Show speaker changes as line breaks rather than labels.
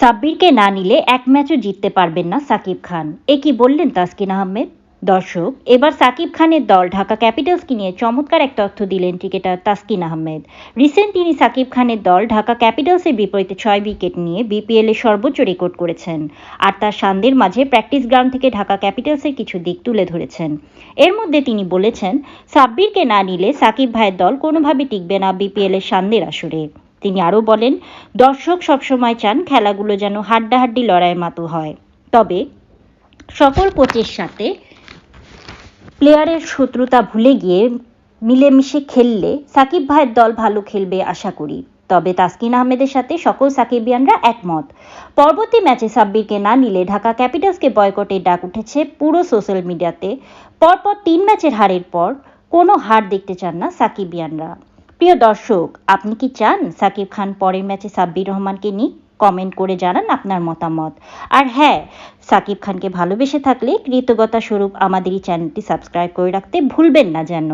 সাব্বিরকে না নিলে এক ম্যাচও জিততে পারবেন না সাকিব খান। এ কি বললেন তাসকিন আহমেদ? দর্শক, এবার সাকিব খানের দল ঢাকা ক্যাপিটালসকে নিয়ে চমৎকার এক তথ্য দিলেন ক্রিকেটার তাসকিন আহমেদ। রিসেন্ট তিনি সাকিব খানের দল ঢাকা ক্যাপিটালসের বিপরীতে ছয় উইকেট নিয়ে বিপিএল সর্বোচ্চ রেকর্ড করেছেন আর তার সান্দের মাঝে প্র্যাকটিস গ্রাউন্ড থেকে ঢাকা ক্যাপিটালসের কিছু দিক তুলে ধরেছেন। এর মধ্যে তিনি বলেছেন, সাব্বিরকে না নিলে সাকিব ভাইয়ের দল কোনোভাবে টিকবে না বিপিএল এর সান্দের আসরে। তিনি আরও বলেন, দর্শক সবসময় চান খেলাগুলো যেন হাড্ডাহাড্ডি লড়াইয়ের মতো হয়। তবে সকল কোচের সাথে প্লেয়ারের শত্রুতা ভুলে গিয়ে মিলেমিশে খেললে সাকিব ভাইয়ের দল ভালো খেলবে আশা করি। তবে তাসকিন আহমেদের সাথে সকল সাকিবিয়ানরা একমত। পরবর্তী ম্যাচে সাব্বিরকে না নিলে ঢাকা ক্যাপিটালসকে বয়কটের ডাক উঠেছে পুরো সোশ্যাল মিডিয়াতে। পরপর তিন ম্যাচের হারের পর কোনো হার দেখতে চান না সাকিবিয়ানরা। প্রিয় দর্শক, আপনি কি চান সাকিব খান পরের ম্যাচে সাব্বির রহমানকে নিক কমেন্ট করে জানান আপনার মতামত? আর হ্যাঁ সাকিব খানকে ভালোবেসে থাকলে কৃতজ্ঞতা স্বরূপ আমাদের এই চ্যানেলটি সাবস্ক্রাইব করে রাখতে ভুলবেন না যেন।